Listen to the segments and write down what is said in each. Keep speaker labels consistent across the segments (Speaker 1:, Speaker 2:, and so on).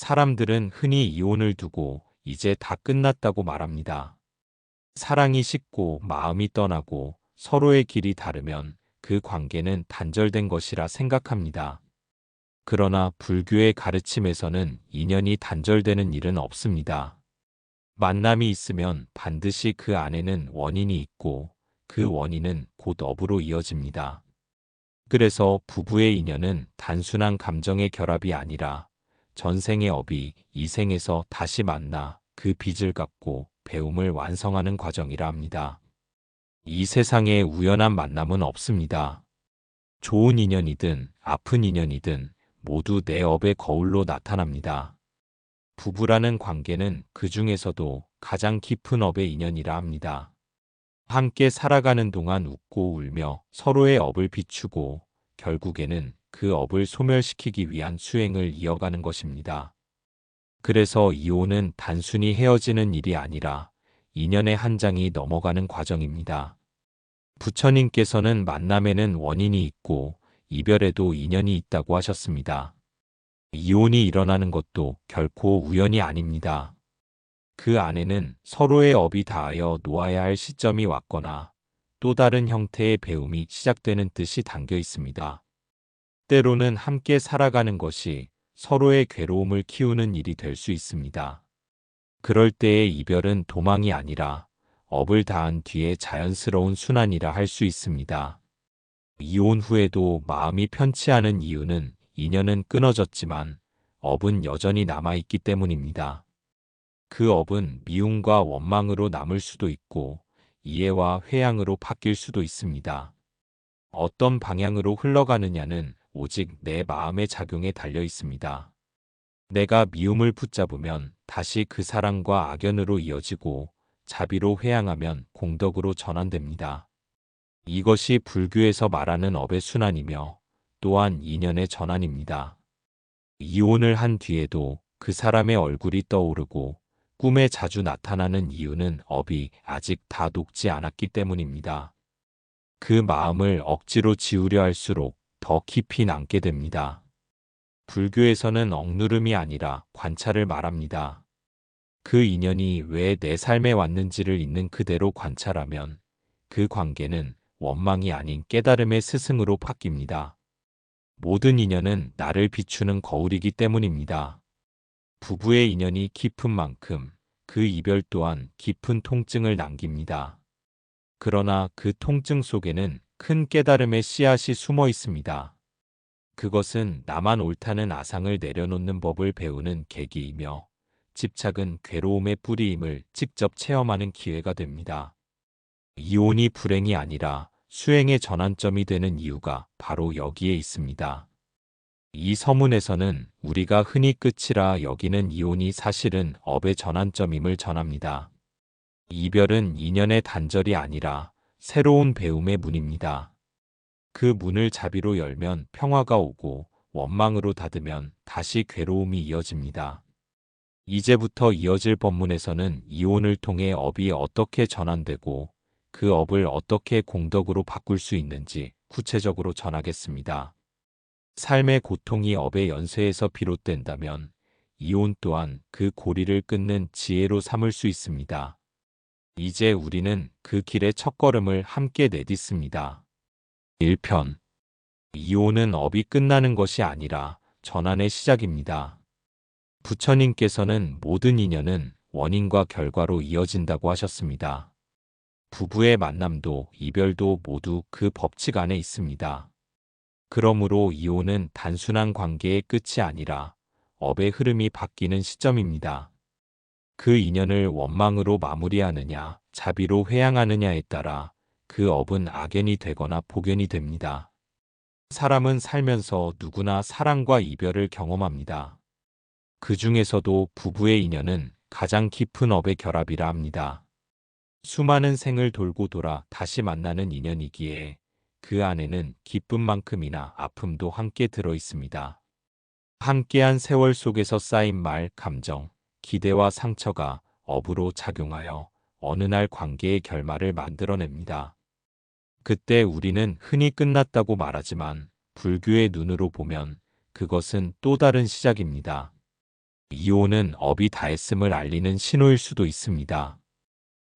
Speaker 1: 사람들은 흔히 이혼을 두고 이제 다 끝났다고 말합니다. 사랑이 식고 마음이 떠나고 서로의 길이 다르면 그 관계는 단절된 것이라 생각합니다. 그러나 불교의 가르침에서는 인연이 단절되는 일은 없습니다. 만남이 있으면 반드시 그 안에는 원인이 있고 그 원인은 곧 업으로 이어집니다. 그래서 부부의 인연은 단순한 감정의 결합이 아니라 전생의 업이 이 생에서 다시 만나 그 빚을 갚고 배움을 완성하는 과정이라 합니다. 이 세상에 우연한 만남은 없습니다. 좋은 인연이든 아픈 인연이든 모두 내 업의 거울로 나타납니다. 부부라는 관계는 그 중에서도 가장 깊은 업의 인연이라 합니다. 함께 살아가는 동안 웃고 울며 서로의 업을 비추고 결국에는 그 업을 소멸시키기 위한 수행을 이어가는 것입니다. 그래서 이혼은 단순히 헤어지는 일이 아니라 인연의 한 장이 넘어가는 과정입니다. 부처님께서는 만남에는 원인이 있고 이별에도 인연이 있다고 하셨습니다. 이혼이 일어나는 것도 결코 우연이 아닙니다. 그 안에는 서로의 업이 닿아여 놓아야 할 시점이 왔거나 또 다른 형태의 배움이 시작되는 뜻이 담겨 있습니다. 때로는 함께 살아가는 것이 서로의 괴로움을 키우는 일이 될 수 있습니다. 그럴 때의 이별은 도망이 아니라 업을 다한 뒤에 자연스러운 순환이라 할 수 있습니다. 이혼 후에도 마음이 편치 않은 이유는 인연은 끊어졌지만 업은 여전히 남아있기 때문입니다. 그 업은 미움과 원망으로 남을 수도 있고 이해와 회양으로 바뀔 수도 있습니다. 어떤 방향으로 흘러가느냐는 오직 내 마음의 작용에 달려 있습니다. 내가 미움을 붙잡으면 다시 그 사랑과 악연으로 이어지고 자비로 회양하면 공덕으로 전환됩니다. 이것이 불교에서 말하는 업의 순환이며 또한 인연의 전환입니다. 이혼을 한 뒤에도 그 사람의 얼굴이 떠오르고 꿈에 자주 나타나는 이유는 업이 아직 다 녹지 않았기 때문입니다. 그 마음을 억지로 지우려 할수록 더 깊이 남게 됩니다. 불교에서는 억누름이 아니라 관찰을 말합니다. 그 인연이 왜 내 삶에 왔는지를 있는 그대로 관찰하면 그 관계는 원망이 아닌 깨달음의 스승으로 바뀝니다. 모든 인연은 나를 비추는 거울이기 때문입니다. 부부의 인연이 깊은 만큼 그 이별 또한 깊은 통증을 남깁니다. 그러나 그 통증 속에는 큰 깨달음의 씨앗이 숨어 있습니다. 그것은 나만 옳다는 아상을 내려놓는 법을 배우는 계기이며 집착은 괴로움의 뿌리임을 직접 체험하는 기회가 됩니다. 이혼이 불행이 아니라 수행의 전환점이 되는 이유가 바로 여기에 있습니다. 이 서문에서는 우리가 흔히 끝이라 여기는 이혼이 사실은 업의 전환점임을 전합니다. 이별은 인연의 단절이 아니라 새로운 배움의 문입니다. 그 문을 자비로 열면 평화가 오고 원망으로 닫으면 다시 괴로움이 이어집니다. 이제부터 이어질 법문에서는 이혼을 통해 업이 어떻게 전환되고 그 업을 어떻게 공덕으로 바꿀 수 있는지 구체적으로 전하겠습니다. 삶의 고통이 업의 연쇄에서 비롯된다면 이혼 또한 그 고리를 끊는 지혜로 삼을 수 있습니다. 이제 우리는 그 길의 첫걸음을 함께 내딛습니다. 1편 이혼은 업이 끝나는 것이 아니라 전환의 시작입니다. 부처님께서는 모든 인연은 원인과 결과로 이어진다고 하셨습니다. 부부의 만남도 이별도 모두 그 법칙 안에 있습니다. 그러므로 이혼은 단순한 관계의 끝이 아니라 업의 흐름이 바뀌는 시점입니다. 그 인연을 원망으로 마무리하느냐, 자비로 회양하느냐에 따라 그 업은 악연이 되거나 복연이 됩니다. 사람은 살면서 누구나 사랑과 이별을 경험합니다. 그 중에서도 부부의 인연은 가장 깊은 업의 결합이라 합니다. 수많은 생을 돌고 돌아 다시 만나는 인연이기에 그 안에는 기쁨만큼이나 아픔도 함께 들어 있습니다. 함께한 세월 속에서 쌓인 말, 감정, 기대와 상처가 업으로 작용하여 어느 날 관계의 결말을 만들어냅니다. 그때 우리는 흔히 끝났다고 말하지만 불교의 눈으로 보면 그것은 또 다른 시작입니다. 이혼은 업이 다했음을 알리는 신호일 수도 있습니다.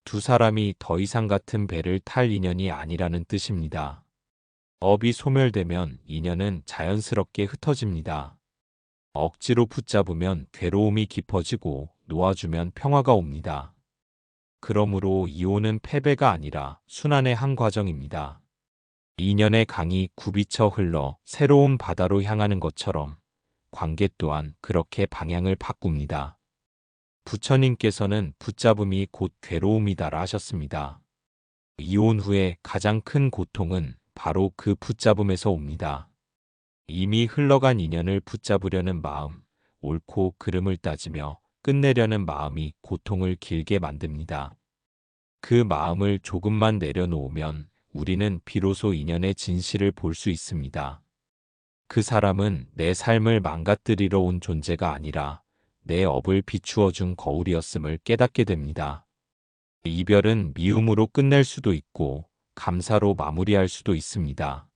Speaker 1: 두 사람이 더 이상 같은 배를 탈 인연이 아니라는 뜻입니다. 업이 소멸되면 인연은 자연스럽게 흩어집니다. 억지로 붙잡으면 괴로움이 깊어지고 놓아주면 평화가 옵니다. 그러므로 이혼은 패배가 아니라 순환의 한 과정입니다. 인연의 강이 굽이쳐 흘러 새로운 바다로 향하는 것처럼 관계 또한 그렇게 방향을 바꿉니다. 부처님께서는 붙잡음이 곧 괴로움이다라 하셨습니다. 이혼 후에 가장 큰 고통은 바로 그 붙잡음에서 옵니다. 이미 흘러간 인연을 붙잡으려는 마음, 옳고 그름을 따지며 끝내려는 마음이 고통을 길게 만듭니다. 그 마음을 조금만 내려놓으면 우리는 비로소 인연의 진실을 볼 수 있습니다. 그 사람은 내 삶을 망가뜨리러 온 존재가 아니라 내 업을 비추어 준 거울이었음을 깨닫게 됩니다. 이별은 미움으로 끝낼 수도 있고 감사로 마무리할 수도 있습니다.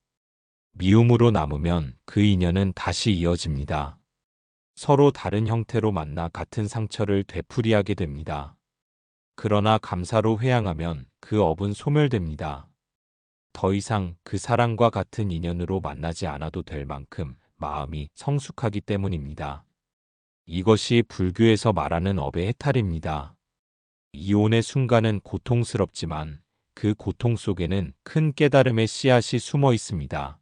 Speaker 1: 미움으로 남으면 그 인연은 다시 이어집니다. 서로 다른 형태로 만나 같은 상처를 되풀이하게 됩니다. 그러나 감사로 회양하면 그 업은 소멸됩니다. 더 이상 그 사랑과 같은 인연으로 만나지 않아도 될 만큼 마음이 성숙하기 때문입니다. 이것이 불교에서 말하는 업의 해탈입니다. 이혼의 순간은 고통스럽지만 그 고통 속에는 큰 깨달음의 씨앗이 숨어 있습니다.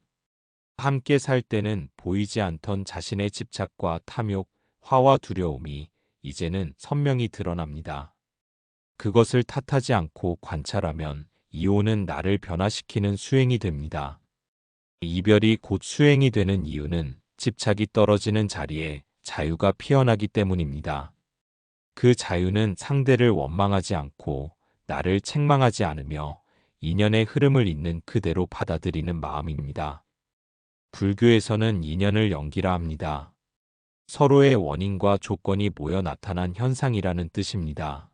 Speaker 1: 함께 살 때는 보이지 않던 자신의 집착과 탐욕, 화와 두려움이 이제는 선명히 드러납니다. 그것을 탓하지 않고 관찰하면 이혼은 나를 변화시키는 수행이 됩니다. 이별이 곧 수행이 되는 이유는 집착이 떨어지는 자리에 자유가 피어나기 때문입니다. 그 자유는 상대를 원망하지 않고 나를 책망하지 않으며 인연의 흐름을 있는 그대로 받아들이는 마음입니다. 불교에서는 인연을 연기라 합니다. 서로의 원인과 조건이 모여 나타난 현상이라는 뜻입니다.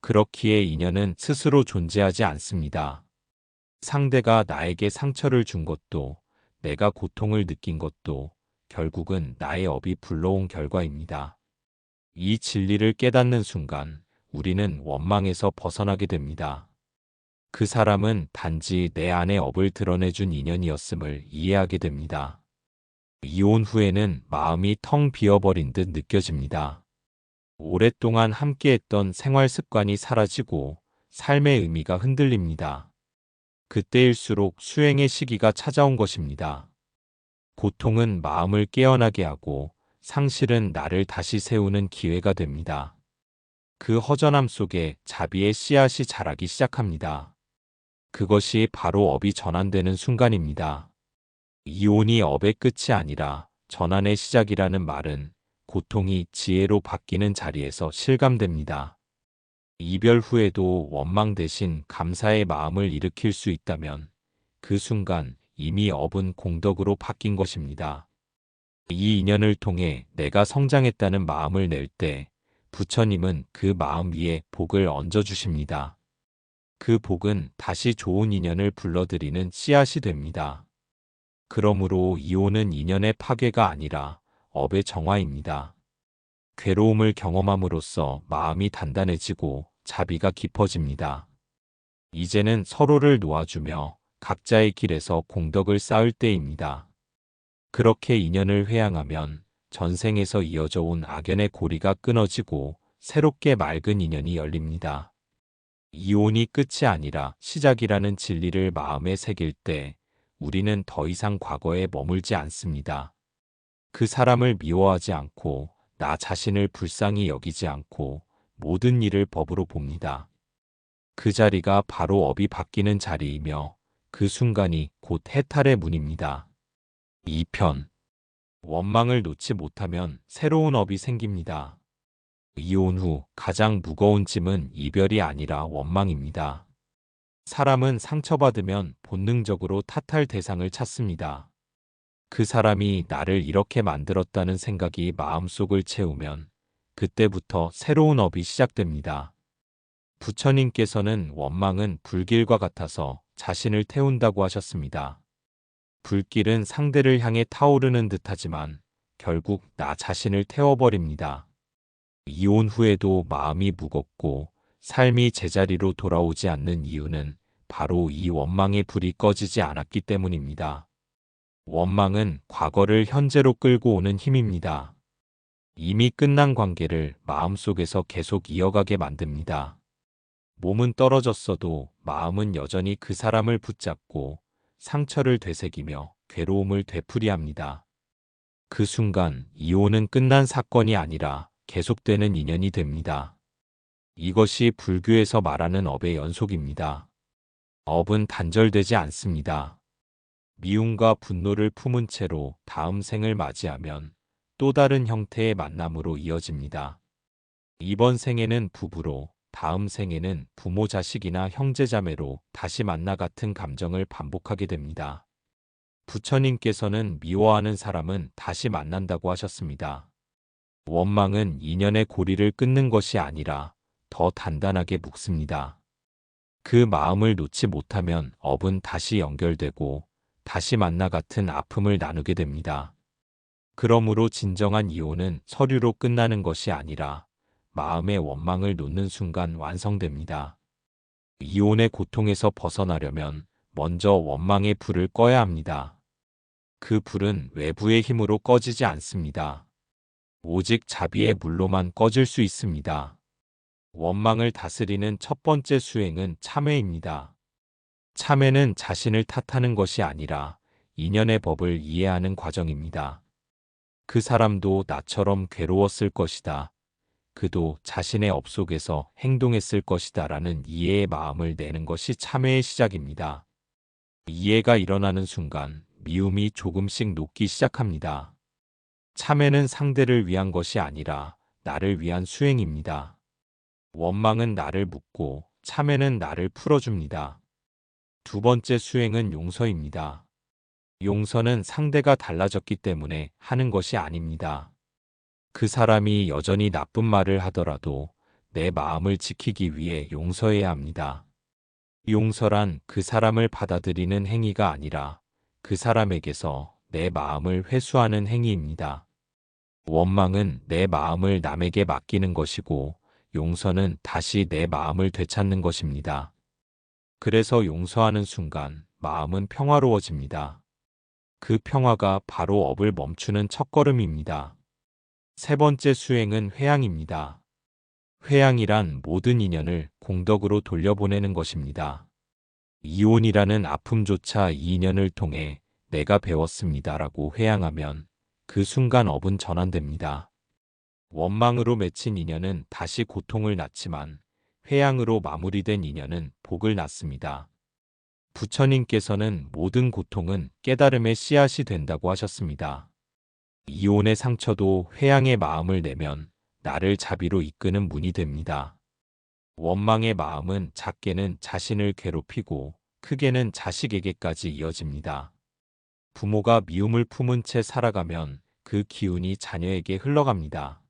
Speaker 1: 그렇기에 인연은 스스로 존재하지 않습니다. 상대가 나에게 상처를 준 것도 내가 고통을 느낀 것도 결국은 나의 업이 불러온 결과입니다. 이 진리를 깨닫는 순간 우리는 원망에서 벗어나게 됩니다. 그 사람은 단지 내 안의 업을 드러내준 인연이었음을 이해하게 됩니다. 이혼 후에는 마음이 텅 비어버린 듯 느껴집니다. 오랫동안 함께했던 생활 습관이 사라지고 삶의 의미가 흔들립니다. 그때일수록 수행의 시기가 찾아온 것입니다. 고통은 마음을 깨어나게 하고 상실은 나를 다시 세우는 기회가 됩니다. 그 허전함 속에 자비의 씨앗이 자라기 시작합니다. 그것이 바로 업이 전환되는 순간입니다. 이혼이 업의 끝이 아니라 전환의 시작이라는 말은 고통이 지혜로 바뀌는 자리에서 실감됩니다. 이별 후에도 원망 대신 감사의 마음을 일으킬 수 있다면 그 순간 이미 업은 공덕으로 바뀐 것입니다. 이 인연을 통해 내가 성장했다는 마음을 낼 때 부처님은 그 마음 위에 복을 얹어 주십니다. 그 복은 다시 좋은 인연을 불러들이는 씨앗이 됩니다. 그러므로 이혼은 인연의 파괴가 아니라 업의 정화입니다. 괴로움을 경험함으로써 마음이 단단해지고 자비가 깊어집니다. 이제는 서로를 놓아주며 각자의 길에서 공덕을 쌓을 때입니다. 그렇게 인연을 회양하면 전생에서 이어져 온 악연의 고리가 끊어지고 새롭게 맑은 인연이 열립니다. 이혼이 끝이 아니라 시작이라는 진리를 마음에 새길 때 우리는 더 이상 과거에 머물지 않습니다. 그 사람을 미워하지 않고 나 자신을 불쌍히 여기지 않고 모든 일을 법으로 봅니다. 그 자리가 바로 업이 바뀌는 자리이며 그 순간이 곧 해탈의 문입니다. 2편 원망을 놓지 못하면 새로운 업이 생깁니다. 이혼 후 가장 무거운 짐은 이별이 아니라 원망입니다. 사람은 상처받으면 본능적으로 탓할 대상을 찾습니다. 그 사람이 나를 이렇게 만들었다는 생각이 마음속을 채우면 그때부터 새로운 업이 시작됩니다. 부처님께서는 원망은 불길과 같아서 자신을 태운다고 하셨습니다. 불길은 상대를 향해 타오르는 듯하지만 결국 나 자신을 태워버립니다. 이혼 후에도 마음이 무겁고 삶이 제자리로 돌아오지 않는 이유는 바로 이 원망의 불이 꺼지지 않았기 때문입니다. 원망은 과거를 현재로 끌고 오는 힘입니다. 이미 끝난 관계를 마음속에서 계속 이어가게 만듭니다. 몸은 떨어졌어도 마음은 여전히 그 사람을 붙잡고 상처를 되새기며 괴로움을 되풀이합니다. 그 순간 이혼은 끝난 사건이 아니라 계속되는 인연이 됩니다. 이것이 불교에서 말하는 업의 연속입니다. 업은 단절되지 않습니다. 미움과 분노를 품은 채로 다음 생을 맞이하면 또 다른 형태의 만남으로 이어집니다. 이번 생에는 부부로, 다음 생에는 부모 자식이나 형제자매로 다시 만나 같은 감정을 반복하게 됩니다. 부처님께서는 미워하는 사람은 다시 만난다고 하셨습니다. 원망은 인연의 고리를 끊는 것이 아니라 더 단단하게 묶습니다. 그 마음을 놓지 못하면 업은 다시 연결되고 다시 만나 같은 아픔을 나누게 됩니다. 그러므로 진정한 이혼은 서류로 끝나는 것이 아니라 마음의 원망을 놓는 순간 완성됩니다. 이혼의 고통에서 벗어나려면 먼저 원망의 불을 꺼야 합니다. 그 불은 외부의 힘으로 꺼지지 않습니다. 오직 자비의 물로만 꺼질 수 있습니다. 원망을 다스리는 첫 번째 수행은 참회입니다. 참회는 자신을 탓하는 것이 아니라 인연의 법을 이해하는 과정입니다. 그 사람도 나처럼 괴로웠을 것이다. 그도 자신의 업 속에서 행동했을 것이다 라는 이해의 마음을 내는 것이 참회의 시작입니다. 이해가 일어나는 순간 미움이 조금씩 녹기 시작합니다. 참회는 상대를 위한 것이 아니라 나를 위한 수행입니다. 원망은 나를 묻고 참회는 나를 풀어줍니다. 두 번째 수행은 용서입니다. 용서는 상대가 달라졌기 때문에 하는 것이 아닙니다. 그 사람이 여전히 나쁜 말을 하더라도 내 마음을 지키기 위해 용서해야 합니다. 용서란 그 사람을 받아들이는 행위가 아니라 그 사람에게서 내 마음을 회수하는 행위입니다. 원망은 내 마음을 남에게 맡기는 것이고 용서는 다시 내 마음을 되찾는 것입니다. 그래서 용서하는 순간 마음은 평화로워집니다. 그 평화가 바로 업을 멈추는 첫걸음입니다. 세 번째 수행은 회양입니다. 회양이란 모든 인연을 공덕으로 돌려보내는 것입니다. 이혼이라는 아픔조차 이 인연을 통해 내가 배웠습니다라고 회양하면 그 순간 업은 전환됩니다. 원망으로 맺힌 인연은 다시 고통을 낳지만 회양으로 마무리된 인연은 복을 낳습니다. 부처님께서는 모든 고통은 깨달음의 씨앗이 된다고 하셨습니다. 이혼의 상처도 회양의 마음을 내면 나를 자비로 이끄는 문이 됩니다. 원망의 마음은 작게는 자신을 괴롭히고 크게는 자식에게까지 이어집니다. 부모가 미움을 품은 채 살아가면 그 기운이 자녀에게 흘러갑니다.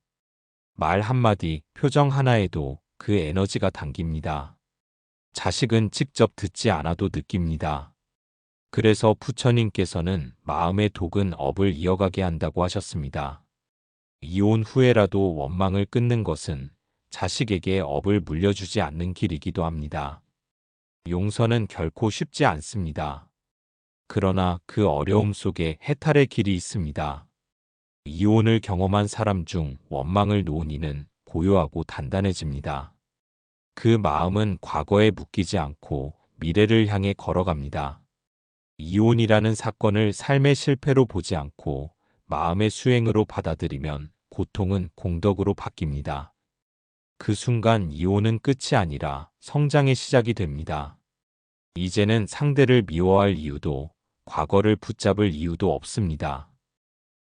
Speaker 1: 말 한마디, 표정 하나에도 그 에너지가 담깁니다. 자식은 직접 듣지 않아도 느낍니다. 그래서 부처님께서는 마음의 독은 업을 이어가게 한다고 하셨습니다. 이혼 후에라도 원망을 끊는 것은 자식에게 업을 물려주지 않는 길이기도 합니다. 용서는 결코 쉽지 않습니다. 그러나 그 어려움 속에 해탈의 길이 있습니다. 이혼을 경험한 사람 중 원망을 놓은 이는 고요하고 단단해집니다. 그 마음은 과거에 묶이지 않고 미래를 향해 걸어갑니다. 이혼이라는 사건을 삶의 실패로 보지 않고 마음의 수행으로 받아들이면 고통은 공덕으로 바뀝니다. 그 순간 이혼은 끝이 아니라 성장의 시작이 됩니다. 이제는 상대를 미워할 이유도 과거를 붙잡을 이유도 없습니다.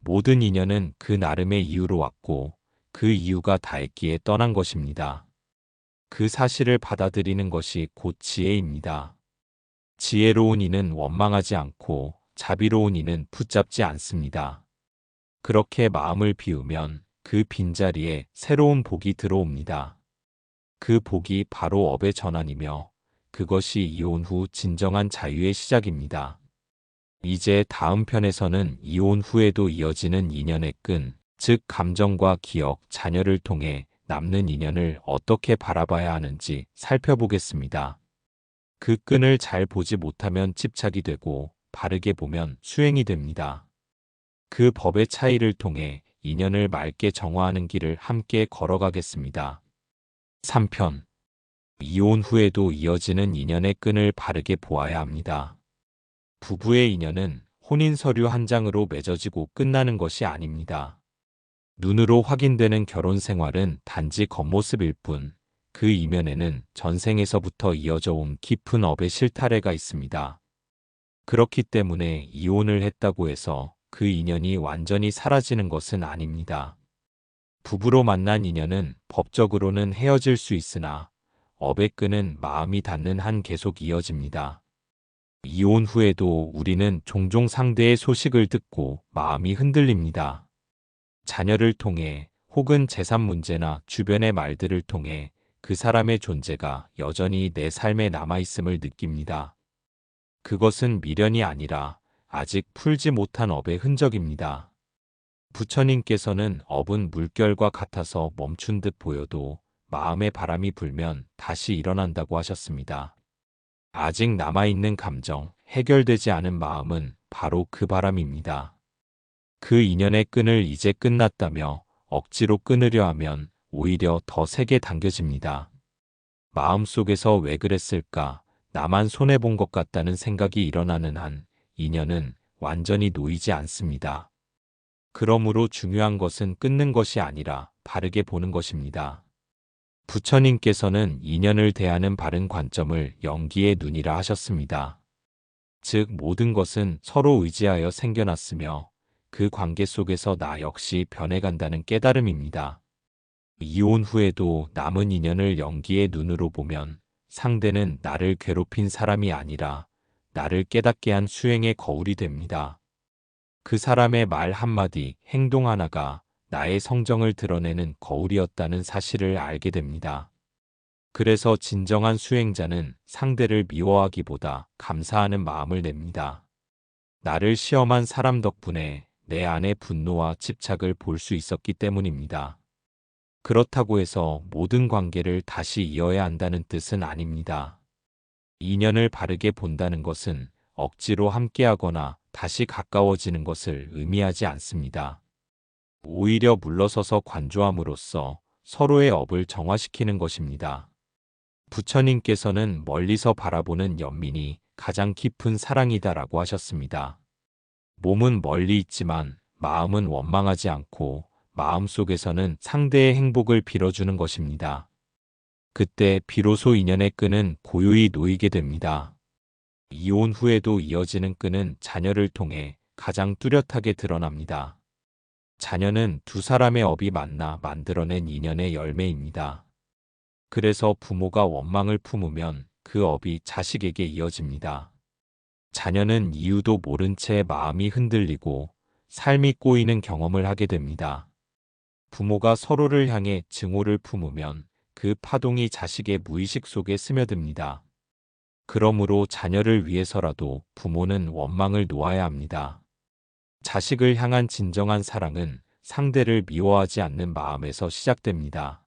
Speaker 1: 모든 인연은 그 나름의 이유로 왔고 그 이유가 다했기에 떠난 것입니다. 그 사실을 받아들이는 것이 곧 지혜입니다. 지혜로운 이는 원망하지 않고 자비로운 이는 붙잡지 않습니다. 그렇게 마음을 비우면 그 빈자리에 새로운 복이 들어옵니다. 그 복이 바로 업의 전환이며 그것이 이혼 후 진정한 자유의 시작입니다. 이제 다음 편에서는 이혼 후에도 이어지는 인연의 끈, 즉 감정과 기억, 자녀를 통해 남는 인연을 어떻게 바라봐야 하는지 살펴보겠습니다. 그 끈을 잘 보지 못하면 집착이 되고 바르게 보면 수행이 됩니다. 그 법의 차이를 통해 인연을 맑게 정화하는 길을 함께 걸어가겠습니다. 3편 이혼 후에도 이어지는 인연의 끈을 바르게 보아야 합니다. 부부의 인연은 혼인 서류 한 장으로 맺어지고 끝나는 것이 아닙니다. 눈으로 확인되는 결혼 생활은 단지 겉모습일 뿐, 그 이면에는 전생에서부터 이어져 온 깊은 업의 실타래가 있습니다. 그렇기 때문에 이혼을 했다고 해서 그 인연이 완전히 사라지는 것은 아닙니다. 부부로 만난 인연은 법적으로는 헤어질 수 있으나 업의 끈은 마음이 닿는 한 계속 이어집니다. 이혼 후에도 우리는 종종 상대의 소식을 듣고 마음이 흔들립니다. 자녀를 통해 혹은 재산 문제나 주변의 말들을 통해 그 사람의 존재가 여전히 내 삶에 남아있음을 느낍니다. 그것은 미련이 아니라 아직 풀지 못한 업의 흔적입니다. 부처님께서는 업은 물결과 같아서 멈춘 듯 보여도 마음의 바람이 불면 다시 일어난다고 하셨습니다. 아직 남아있는 감정, 해결되지 않은 마음은 바로 그 바람입니다. 그 인연의 끈을 이제 끝났다며 억지로 끊으려 하면 오히려 더 세게 당겨집니다. 마음속에서 왜 그랬을까? 나만 손해본 것 같다는 생각이 일어나는 한 인연은 완전히 놓이지 않습니다. 그러므로 중요한 것은 끊는 것이 아니라 바르게 보는 것입니다. 부처님께서는 인연을 대하는 바른 관점을 연기의 눈이라 하셨습니다. 즉 모든 것은 서로 의지하여 생겨났으며 그 관계 속에서 나 역시 변해간다는 깨달음입니다. 이혼 후에도 남은 인연을 연기의 눈으로 보면 상대는 나를 괴롭힌 사람이 아니라 나를 깨닫게 한 수행의 거울이 됩니다. 그 사람의 말 한마디, 행동 하나가 나의 성정을 드러내는 거울이었다는 사실을 알게 됩니다. 그래서 진정한 수행자는 상대를 미워하기보다 감사하는 마음을 냅니다. 나를 시험한 사람 덕분에 내 안의 분노와 집착을 볼 수 있었기 때문입니다. 그렇다고 해서 모든 관계를 다시 이어야 한다는 뜻은 아닙니다. 인연을 바르게 본다는 것은 억지로 함께하거나 다시 가까워지는 것을 의미하지 않습니다. 오히려 물러서서 관조함으로써 서로의 업을 정화시키는 것입니다. 부처님께서는 멀리서 바라보는 연민이 가장 깊은 사랑이다라고 하셨습니다. 몸은 멀리 있지만 마음은 원망하지 않고 마음속에서는 상대의 행복을 빌어주는 것입니다. 그때 비로소 인연의 끈은 고요히 놓이게 됩니다. 이혼 후에도 이어지는 끈은 자녀를 통해 가장 뚜렷하게 드러납니다. 자녀는 두 사람의 업이 만나 만들어낸 인연의 열매입니다. 그래서 부모가 원망을 품으면 그 업이 자식에게 이어집니다. 자녀는 이유도 모른 채 마음이 흔들리고 삶이 꼬이는 경험을 하게 됩니다. 부모가 서로를 향해 증오를 품으면 그 파동이 자식의 무의식 속에 스며듭니다. 그러므로 자녀를 위해서라도 부모는 원망을 놓아야 합니다. 자식을 향한 진정한 사랑은 상대를 미워하지 않는 마음에서 시작됩니다.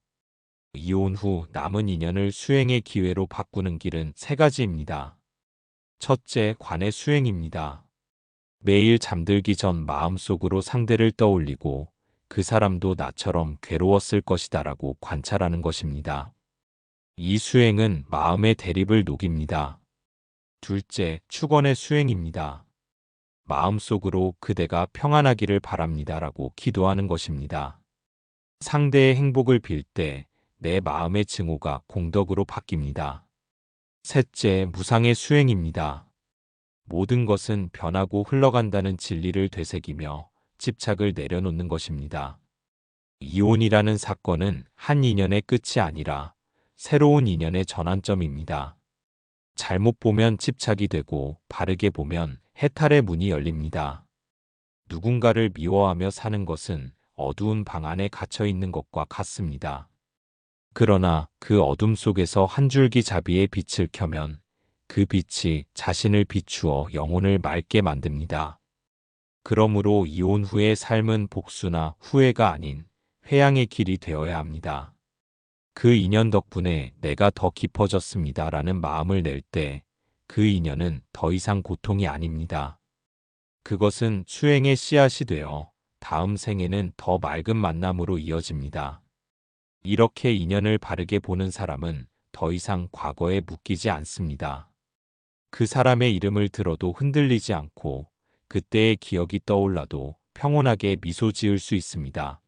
Speaker 1: 이혼 후 남은 인연을 수행의 기회로 바꾸는 길은 세 가지입니다. 첫째, 관의 수행입니다. 매일 잠들기 전 마음속으로 상대를 떠올리고 그 사람도 나처럼 괴로웠을 것이다 라고 관찰하는 것입니다. 이 수행은 마음의 대립을 녹입니다. 둘째, 축원의 수행입니다. 마음속으로 그대가 평안하기를 바랍니다 라고 기도하는 것입니다. 상대의 행복을 빌 때 내 마음의 증오가 공덕으로 바뀝니다. 셋째, 무상의 수행입니다. 모든 것은 변하고 흘러간다는 진리를 되새기며 집착을 내려놓는 것입니다. 이혼이라는 사건은 한 인연의 끝이 아니라 새로운 인연의 전환점입니다. 잘못 보면 집착이 되고 바르게 보면 해탈의 문이 열립니다. 누군가를 미워하며 사는 것은 어두운 방 안에 갇혀 있는 것과 같습니다. 그러나 그 어둠 속에서 한 줄기 자비의 빛을 켜면 그 빛이 자신을 비추어 영혼을 맑게 만듭니다. 그러므로 이혼 후의 삶은 복수나 후회가 아닌 회양의 길이 되어야 합니다. 그 인연 덕분에 내가 더 깊어졌습니다. 라는 마음을 낼 때 그 인연은 더 이상 고통이 아닙니다. 그것은 수행의 씨앗이 되어 다음 생에는 더 맑은 만남으로 이어집니다. 이렇게 인연을 바르게 보는 사람은 더 이상 과거에 묶이지 않습니다. 그 사람의 이름을 들어도 흔들리지 않고 그때의 기억이 떠올라도 평온하게 미소 지을 수 있습니다.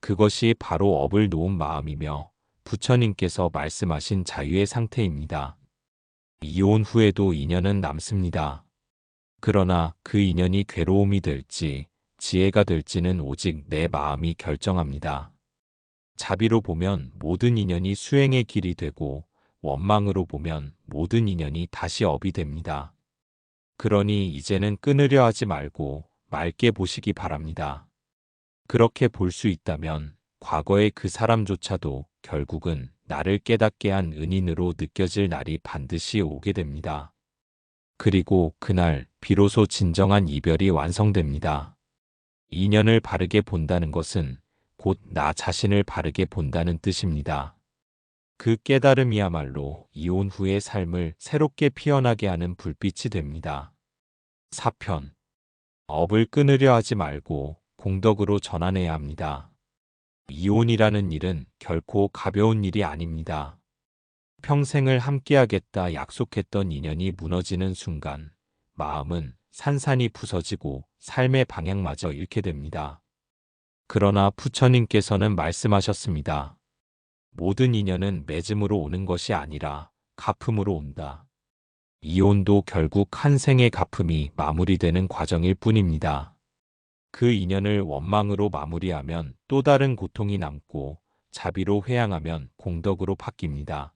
Speaker 1: 그것이 바로 업을 놓은 마음이며 부처님께서 말씀하신 자유의 상태입니다. 이혼 후에도 인연은 남습니다. 그러나 그 인연이 괴로움이 될지 지혜가 될지는 오직 내 마음이 결정합니다. 자비로 보면 모든 인연이 수행의 길이 되고 원망으로 보면 모든 인연이 다시 업이 됩니다. 그러니 이제는 끊으려 하지 말고 맑게 보시기 바랍니다. 그렇게 볼 수 있다면 과거의 그 사람조차도 결국은 나를 깨닫게 한 은인으로 느껴질 날이 반드시 오게 됩니다. 그리고 그날 비로소 진정한 이별이 완성됩니다. 인연을 바르게 본다는 것은 곧 나 자신을 바르게 본다는 뜻입니다. 그 깨달음이야말로 이혼 후의 삶을 새롭게 피어나게 하는 불빛이 됩니다. 4편 업을 끊으려 하지 말고 공덕으로 전환해야 합니다. 이혼이라는 일은 결코 가벼운 일이 아닙니다. 평생을 함께하겠다 약속했던 인연이 무너지는 순간 마음은 산산이 부서지고 삶의 방향마저 잃게 됩니다. 그러나 부처님께서는 말씀하셨습니다. 모든 인연은 맺음으로 오는 것이 아니라 갚음으로 온다. 이혼도 결국 한 생의 갚음이 마무리되는 과정일 뿐입니다. 그 인연을 원망으로 마무리하면 또 다른 고통이 남고 자비로 회양하면 공덕으로 바뀝니다.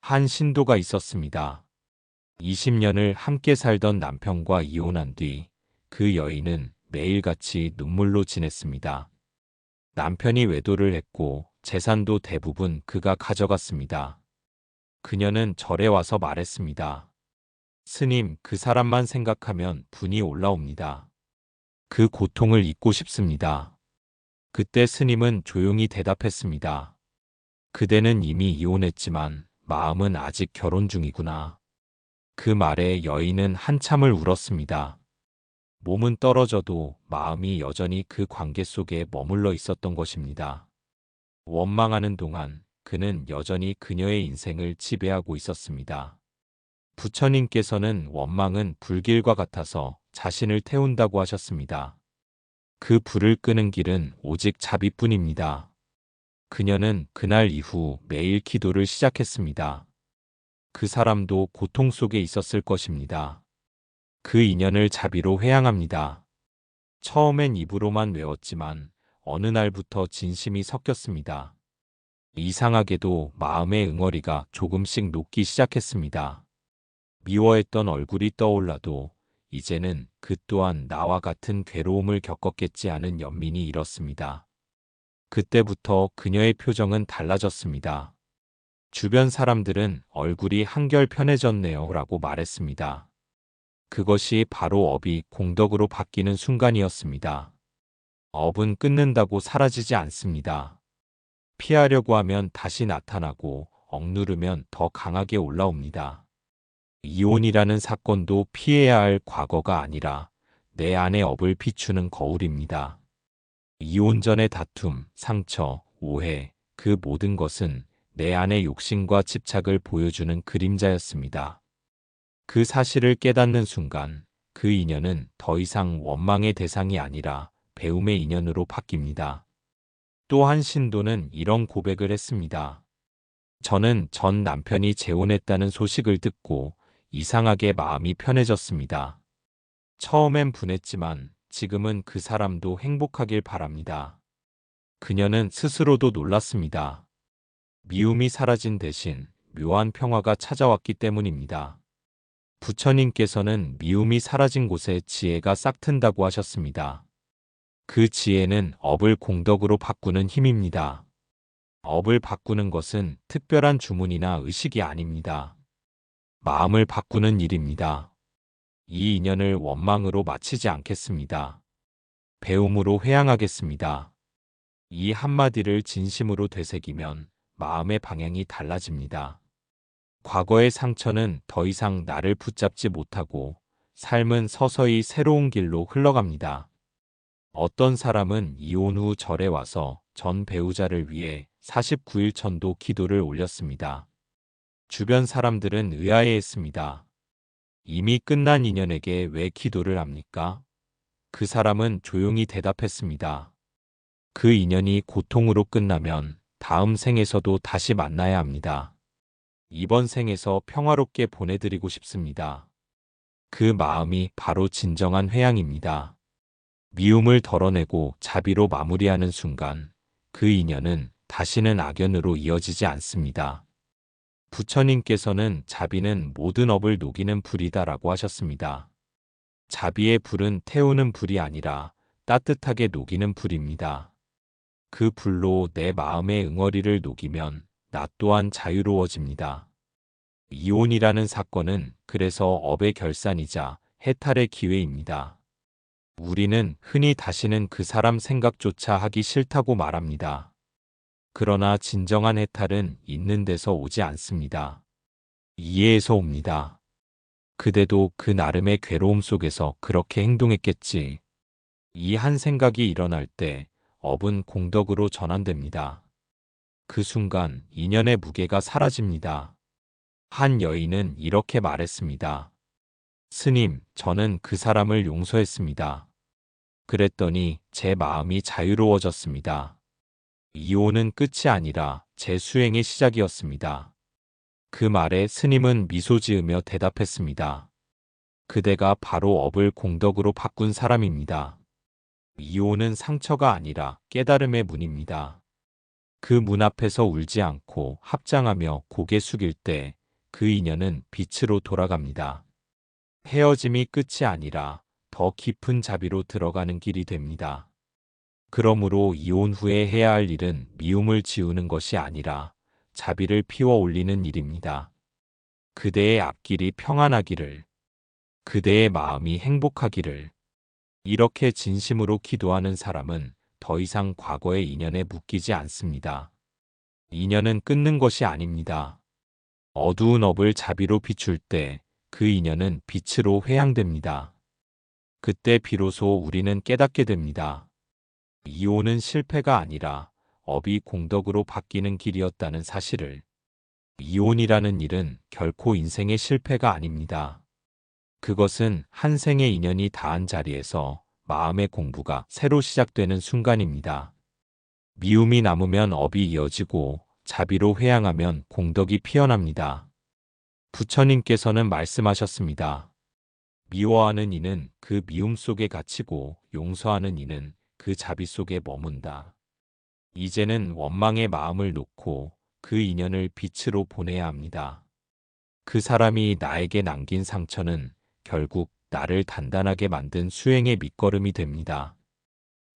Speaker 1: 한 신도가 있었습니다. 20년을 함께 살던 남편과 이혼한 뒤 그 여인은 매일같이 눈물로 지냈습니다. 남편이 외도를 했고 재산도 대부분 그가 가져갔습니다. 그녀는 절에 와서 말했습니다. 스님, 그 사람만 생각하면 분이 올라옵니다. 그 고통을 잊고 싶습니다. 그때 스님은 조용히 대답했습니다. 그대는 이미 이혼했지만 마음은 아직 결혼 중이구나. 그 말에 여인은 한참을 울었습니다. 몸은 떨어져도 마음이 여전히 그 관계 속에 머물러 있었던 것입니다. 원망하는 동안 그는 여전히 그녀의 인생을 지배하고 있었습니다. 부처님께서는 원망은 불길과 같아서 자신을 태운다고 하셨습니다. 그 불을 끄는 길은 오직 자비뿐입니다. 그녀는 그날 이후 매일 기도를 시작했습니다. 그 사람도 고통 속에 있었을 것입니다. 그 인연을 자비로 회양합니다. 처음엔 입으로만 외웠지만 어느 날부터 진심이 섞였습니다. 이상하게도 마음의 응어리가 조금씩 녹기 시작했습니다. 미워했던 얼굴이 떠올라도 이제는 그 또한 나와 같은 괴로움을 겪었겠지 하는 연민이 일었습니다. 그때부터 그녀의 표정은 달라졌습니다. 주변 사람들은 얼굴이 한결 편해졌네요 라고 말했습니다. 그것이 바로 업이 공덕으로 바뀌는 순간이었습니다. 업은 끊는다고 사라지지 않습니다. 피하려고 하면 다시 나타나고 억누르면 더 강하게 올라옵니다. 이혼이라는 사건도 피해야 할 과거가 아니라 내 안의 업을 비추는 거울입니다. 이혼 전의 다툼, 상처, 오해, 그 모든 것은 내 안의 욕심과 집착을 보여주는 그림자였습니다. 그 사실을 깨닫는 순간 그 인연은 더 이상 원망의 대상이 아니라 배움의 인연으로 바뀝니다. 또 한 신도는 이런 고백을 했습니다. 저는 전 남편이 재혼했다는 소식을 듣고 이상하게 마음이 편해졌습니다. 처음엔 분했지만 지금은 그 사람도 행복하길 바랍니다. 그녀는 스스로도 놀랐습니다. 미움이 사라진 대신 묘한 평화가 찾아왔기 때문입니다. 부처님께서는 미움이 사라진 곳에 지혜가 싹튼다고 하셨습니다. 그 지혜는 업을 공덕으로 바꾸는 힘입니다. 업을 바꾸는 것은 특별한 주문이나 의식이 아닙니다. 마음을 바꾸는 일입니다. 이 인연을 원망으로 마치지 않겠습니다. 배움으로 회양하겠습니다. 이 한마디를 진심으로 되새기면 마음의 방향이 달라집니다. 과거의 상처는 더 이상 나를 붙잡지 못하고 삶은 서서히 새로운 길로 흘러갑니다. 어떤 사람은 이혼 후 절에 와서 전 배우자를 위해 49일 전도 기도를 올렸습니다. 주변 사람들은 의아해했습니다. 이미 끝난 인연에게 왜 기도를 합니까? 그 사람은 조용히 대답했습니다. 그 인연이 고통으로 끝나면 다음 생에서도 다시 만나야 합니다. 이번 생에서 평화롭게 보내드리고 싶습니다. 그 마음이 바로 진정한 회양입니다. 미움을 덜어내고 자비로 마무리하는 순간 그 인연은 다시는 악연으로 이어지지 않습니다. 부처님께서는 자비는 모든 업을 녹이는 불이다라고 하셨습니다. 자비의 불은 태우는 불이 아니라 따뜻하게 녹이는 불입니다. 그 불로 내 마음의 응어리를 녹이면 나 또한 자유로워집니다. 이혼이라는 사건은 그래서 업의 결산이자 해탈의 기회입니다. 우리는 흔히 다시는 그 사람 생각조차 하기 싫다고 말합니다. 그러나 진정한 해탈은 있는 데서 오지 않습니다. 이해에서 옵니다. 그대도 그 나름의 괴로움 속에서 그렇게 행동했겠지. 이 한 생각이 일어날 때 업은 공덕으로 전환됩니다. 그 순간 인연의 무게가 사라집니다. 한 여인은 이렇게 말했습니다. 스님, 저는 그 사람을 용서했습니다. 그랬더니 제 마음이 자유로워졌습니다. 이혼은 끝이 아니라 제 수행의 시작이었습니다. 그 말에 스님은 미소 지으며 대답했습니다. 그대가 바로 업을 공덕으로 바꾼 사람입니다. 이혼은 상처가 아니라 깨달음의 문입니다. 그 문 앞에서 울지 않고 합장하며 고개 숙일 때 그 인연은 빛으로 돌아갑니다. 헤어짐이 끝이 아니라 더 깊은 자비로 들어가는 길이 됩니다. 그러므로 이혼 후에 해야 할 일은 미움을 지우는 것이 아니라 자비를 피워 올리는 일입니다. 그대의 앞길이 평안하기를, 그대의 마음이 행복하기를, 이렇게 진심으로 기도하는 사람은 더 이상 과거의 인연에 묶이지 않습니다. 인연은 끊는 것이 아닙니다. 어두운 업을 자비로 비출 때 그 인연은 빛으로 회양됩니다. 그때 비로소 우리는 깨닫게 됩니다. 이혼은 실패가 아니라 업이 공덕으로 바뀌는 길이었다는 사실을 이혼이라는 일은 결코 인생의 실패가 아닙니다. 그것은 한 생의 인연이 닿은 자리에서 마음의 공부가 새로 시작되는 순간입니다. 미움이 남으면 업이 이어지고 자비로 회양하면 공덕이 피어납니다. 부처님께서는 말씀하셨습니다. 미워하는 이는 그 미움 속에 갇히고 용서하는 이는 그 자비 속에 머문다. 이제는 원망의 마음을 놓고 그 인연을 빛으로 보내야 합니다. 그 사람이 나에게 남긴 상처는 결국 나를 단단하게 만든 수행의 밑거름이 됩니다.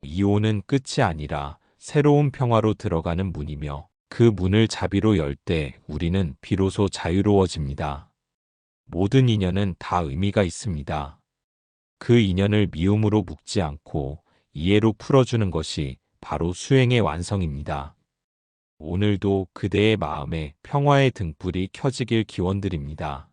Speaker 1: 이혼은 끝이 아니라 새로운 평화로 들어가는 문이며 그 문을 자비로 열 때 우리는 비로소 자유로워집니다. 모든 인연은 다 의미가 있습니다. 그 인연을 미움으로 묶지 않고 이해로 풀어주는 것이 바로 수행의 완성입니다. 오늘도 그대의 마음에 평화의 등불이 켜지길 기원드립니다.